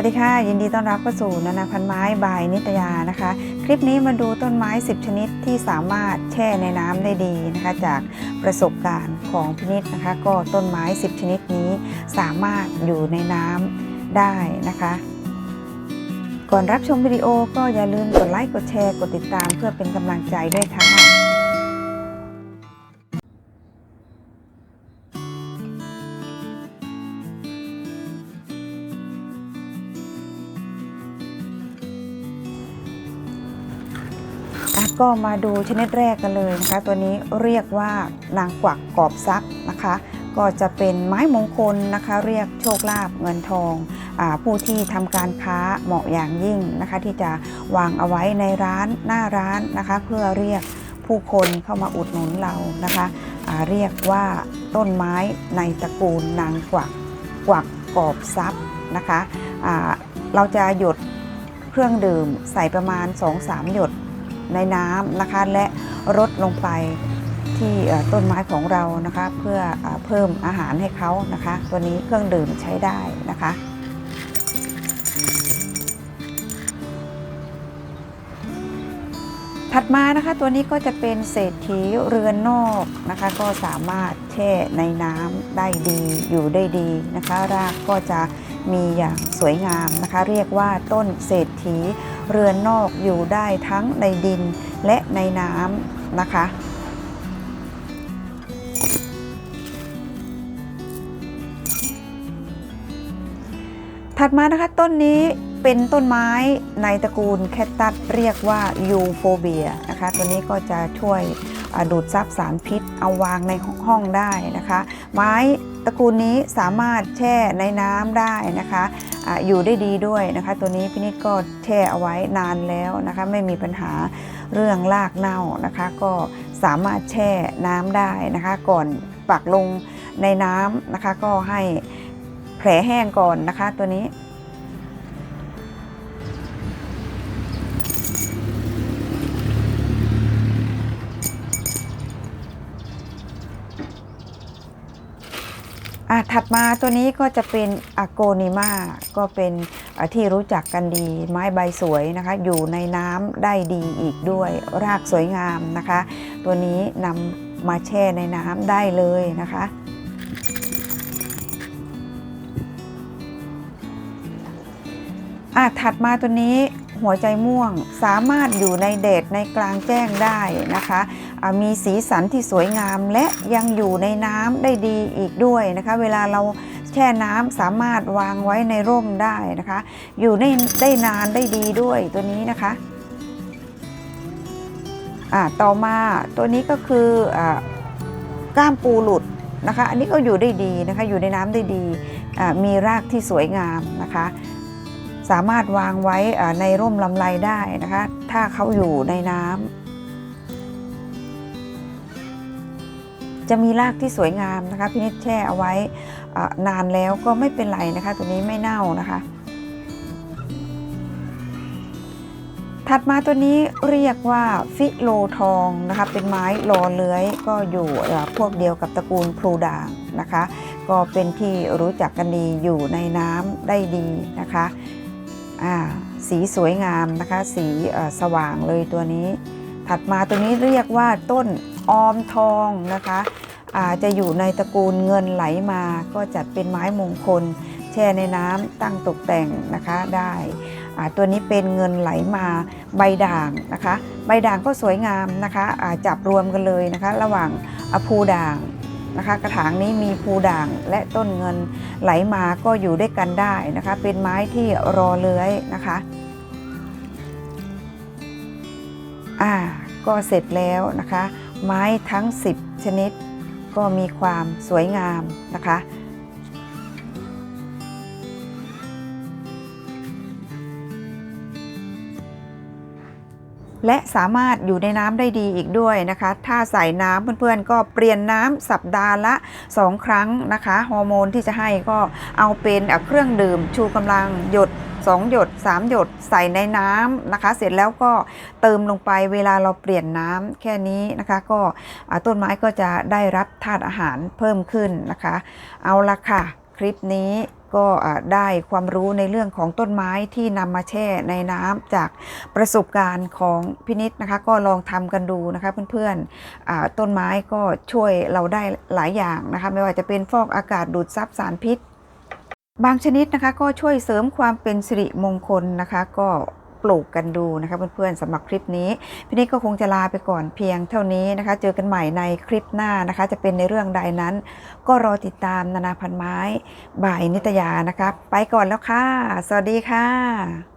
วัสดีค่ะ ยินดีต้อนรับเข้าสู่นานาพันไม้บายนิตยานะคะ คลิปนี้มาดูต้นไม้ 10 ชนิดที่สามารถแช่ในน้ำได้ดีนะคะ จากประสบการณ์ของพินิษนะคะ ก็ต้นไม้ 10 ชนิดนี้สามารถอยู่ในน้ำได้นะคะ ก่อนรับชมวิดีโอก็อย่าลืมกดไลค์กดแชร์กดติดตามเพื่อเป็นกำลังใจด้วยค่ะ ก็มาดูชนิดแรกกันเลยนะคะ ตัวนี้เรียกว่านางกวักกอบซักนะคะ ก็จะเป็นไม้มงคลนะคะ เรียกโชคลาภเงินทองอผู้ที่ทำการค้าเหมาะอย่างยิ่งนะคะ ที่จะวางเอาไว้ในร้านหน้าร้านนะคะ เพื่อเรียกผู้คนเข้ามาอุดหนุนเรานะคะเรียกว่าต้นไม้ในตระกูลนางกวักกวักกอบซับนะคะเราจะหยดเครื่องดื่มใส่ประมาณ 2-3 หยด ในน้ำนะคะและรดลงไปที่ต้นไม้ของเรานะคะ เพื่อออเพิ่มอาหารให้เขานะคะ ตัวนี้เครื่องดื่มใช้ได้นะคะถัดมานะคะตัวนี้ก็จะเป็นเศรษฐีเรือนนอกนะคะ ก็สามารถแช่ในน้ำได้ดีอยู่ได้ดีนะคะ รากก็จะมีอย่างสวยงามนะคะ เรียกว่าต้นเศรษฐี เรือนนอกอยู่ได้ทั้งในดินและในน้ำนะคะ ถัดมานะคะต้นนี้เป็นต้นไม้ในตระกูลแคตตัสเรียกว่ายูโฟเบียนะคะ ตัวนี้ก็จะช่วย ดูดซับสารพิษ เอาวางในห้องได้นะคะ ไม้ตระกูลนี้สามารถแช่ในน้ำได้นะคะออยู่ได้ดีด้วยนะคะ ตัวนี้พินิจก็แช่เอาไว้นานแล้วนะคะ ไม่มีปัญหาเรื่องรากเน่านะคะ ก็สามารถแช่น้ำได้นะคะ ก่อนปักลงในน้ำนะคะ ก็ให้แผลแห้งก่อนนะคะ ตัวนี้ อะถัดมาตัวนี้ก็จะเป็นอะโกนิมาก็เป็นที่รู้จักกันดีไม้ใบสวยนะคะ อยู่ในน้ำได้ดีอีกด้วย รากสวยงามนะคะ ตัวนี้นำมาแช่ในน้ำได้เลยนะคะอะถัดมาตัวนี้ หัวใจม่วงสามารถอยู่ในแดดในกลางแจ้งได้นะคะมีสีสันที่สวยงามและยังอยู่ในน้ำได้ดีอีกด้วยนะคะ เวลาเราแช่น้ำสามารถวางไว้ในร่มได้นะคะ อยู่ในได้นานได้ดีด้วยตัวนี้นะคะต่อมาตัวนี้ก็คืออก้ามปูหลุดนะคะ อันนี้ก็อยู่ได้ดีนะคะ อยู่ในน้ำได้ดี มีรากที่สวยงามนะคะ สามารถวางไว้ในร่มลำไรได้นะคะ ถ้าเขาอยู่ในน้ำจะมีรากที่สวยงามนะคะพินิจแช่เอาไว้นานแล้วก็ไม่เป็นไรนะคะ ตัวนี้ไม่เน่านะคะ ถัดมาตัวนี้เรียกว่าฟิโลทองนะคะ เป็นไม้รอเลื้อยก็อยู่พวกเดียวกับตระกูลพลูด่างนะคะ ก็เป็นที่รู้จักกันดีอยู่ในน้ำได้ดีนะคะ สีสวยงามนะคะ สีสว่างเลยตัวนี้ ถัดมาตัวนี้เรียกว่าต้นออมทองนะคะอาจะอยู่ในตระกูลเงินไหลมาก็จัดเป็นไม้มงคล แช่ในน้ำตั้งตกแต่งนะคะได้ตัวนี้เป็นเงินไหลมาใบด่างนะคะ ใบด่างก็สวยงามนะคะจับรวมกันเลยนะคะ ระหว่างอภูด่าง นะคะ กระถางนี้มีภูด่างและต้นเงินไหลมาก็อยู่ด้วยกันได้นะคะ เป็นไม้ที่รอเลื้อยนะคะอ่าก็เสร็จแล้วนะคะ ไม้ทั้ง 10 ชนิดก็มีความสวยงามนะคะ และสามารถอยู่ในน้ำได้ดีอีกด้วยนะคะ ถ้าใส่น้ำเพื่อนๆ ก็เปลี่ยนน้ำสัปดาห์ละ 2 ครั้งนะคะ ฮอร์โมนที่จะให้ก็เอาเป็นเครื่องดื่ม ชูกำลังหยด2หยด3หยดใส่ในน้ำนะคะ เสร็จแล้วก็เติมลงไปเวลาเราเปลี่ยนน้ำแค่นี้นะคะ ก็ต้นไม้ก็จะได้รับธาตุอาหารเพิ่มขึ้นนะคะ เอาละค่ะ คลิปนี้ ก็ได้ความรู้ในเรื่องของต้นไม้ที่นำมาแช่ในน้ำจากประสบการณ์ของพินิษนะคะ ก็ลองทำกันดูนะคะเพื่อนๆต้นไม้ก็ช่วยเราได้หลายอย่างนะคะ ไม่ว่าจะเป็นฟอกอากาศดูดซับสารพิษ บางชนิดนะคะก็ช่วยเสริมความเป็นสิริมงคลนะคะ ก็ ปลูกกันดูนะคะเพื่อนๆสำหรับคลิปนี้ พี่นิดก็คงจะลาไปก่อนเพียงเท่านี้นะคะ เจอกันใหม่ในคลิปหน้านะคะ จะเป็นในเรื่องใดนั้น ก็รอติดตามนานาพันไม้ บ่ายนิตยานะคะ ไปก่อนแล้วค่ะ สวัสดีค่ะ